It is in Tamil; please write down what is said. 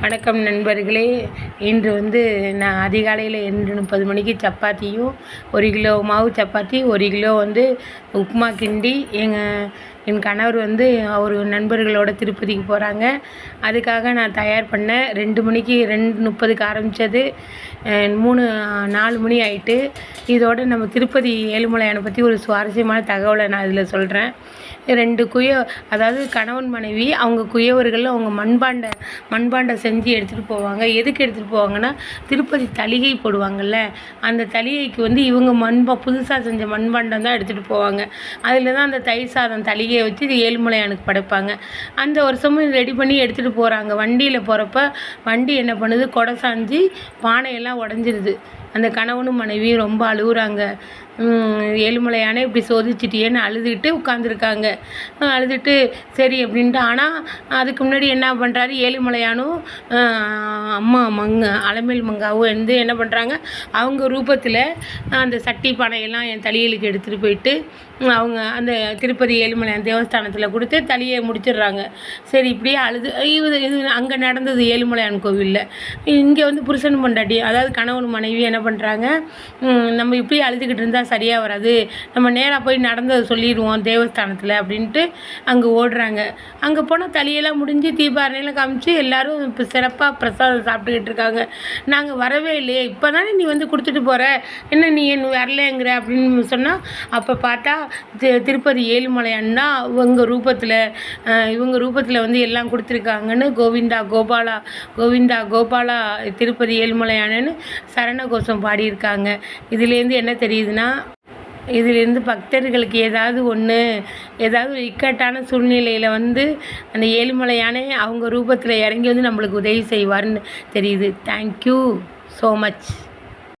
வணக்கம் நண்பர்களே. இன்று வந்து நான் அதிகாலையில் இரண்டு முப்பது மணிக்கு சப்பாத்தியும் ஒரு கிலோ மாவு சப்பாத்தி ஒரு கிலோ வந்து உப்புமா கிண்டி எங்கள் என் கணவர் வந்து அவர் நண்பர்களோட திருப்பதிக்கு போகிறாங்க அதுக்காக நான் தயார் பண்ணேன் ரெண்டு மணிக்கு ரெண்டு முப்பதுக்கு ஆரம்பித்தது மூணு நாலு மணி ஆயிட்டு இதோட நம்ம திருப்பதி ஏழுமலையானை பற்றி ஒரு சுவாரஸ்யமான தகவலை நான் இதில் சொல்கிறேன் ரெண்டு குய அதாவது கணவன் மனைவி அவங்க குயவர்கள் அவங்க மண்பாண்ட மண்பாண்ட செஞ்சு எடுத்துகிட்டு போவாங்க. எதுக்கு எடுத்துகிட்டு போவாங்கன்னா திருப்பதி தளிகை போடுவாங்கள்ல அந்த தளிகைக்கு வந்து இவங்க மண்பா புதுசாக செஞ்ச மண்பாண்டம் தான் எடுத்துகிட்டு போவாங்க. அதில் தான் அந்த தயிர் சாதம் தளிகையை வச்சு இது ஏழுமலையானுக்கு படைப்பாங்க. அந்த வருஷமும் ரெடி பண்ணி எடுத்துகிட்டு போகிறாங்க வண்டியில் போகிறப்ப வண்டி என்ன பண்ணுது? கொடை சாஞ்சு பானையெல்லாம் உடஞ்சிருது. அந்த கணவனும் மனைவியும் ரொம்ப அழுகுறாங்க. ஏழுமலையானே இப்படி சோதிச்சிட்டியேன்னு அழுதுகிட்டு உட்காந்துருக்காங்க அழுதுட்டு சரி அப்படின்ட்டு ஆனால் அதுக்கு முன்னாடி என்ன பண்ணுறாரு ஏழுமலையானும் அம்மா மங்க அலமேல் மங்காவும் வந்து என்ன பண்ணுறாங்க அவங்க ரூபத்தில் அந்த சட்டி பானையெல்லாம் என் தலையலுக்கு எடுத்துகிட்டு போயிட்டு அவங்க அந்த திருப்பதி ஏழுமலையான் தேவஸ்தானத்தில் கொடுத்து தலையை முடிச்சிடுறாங்க. சரி இப்படியே அழுது இது இது அங்கே நடந்தது ஏழுமலையான் கோவிலில். இங்கே வந்து புருஷன் பொண்டாட்டி அதாவது கணவன் மனைவி என்ன என்ன பண்ணுறாங்க நம்ம இப்படி அழுதுகிட்டு இருந்தால் சரியாக வராது. நம்ம நேராக போய் நடந்ததை சொல்லிடுவோம் தேவஸ்தானத்தில் அப்படின்ட்டு அங்கே ஓடுறாங்க. அங்கே போனால் தலையெல்லாம் முடிஞ்சு தீபாரணையெல்லாம் காமிச்சு எல்லோரும் இப்போ சிறப்பாக பிரசாதம் சாப்பிட்டுக்கிட்டு இருக்காங்க. நாங்கள் வரவே இல்லையே. இப்போ தானே நீ வந்து கொடுத்துட்டு போகிற என்ன நீ என் வரலங்கிற அப்படின்னு சொன்னால் அப்போ பார்த்தா தி திருப்பதி ஏழுமலை அண்ணா இவங்க ரூபத்தில் இவங்க ரூபத்தில் வந்து எல்லாம் கொடுத்துருக்காங்கன்னு கோவிந்தா கோபாலா கோவிந்தா கோபாலா திருப்பதி ஏழுமலை அண்ணன்னு கோஷம் பாடியிருக்காங்க. இதுலேருந்து என்ன தெரியுதுன்னா இதிலிருந்து பக்தர்களுக்கு ஏதாவது ஒன்று ஏதாவது ஒரு இக்கட்டான சூழ்நிலையில் வந்து அந்த ஏழுமலையானே அவங்க ரூபத்தில் இறங்கி வந்து நம்மளுக்கு உதவி செய்வார்னு தெரியுது. Thank you so much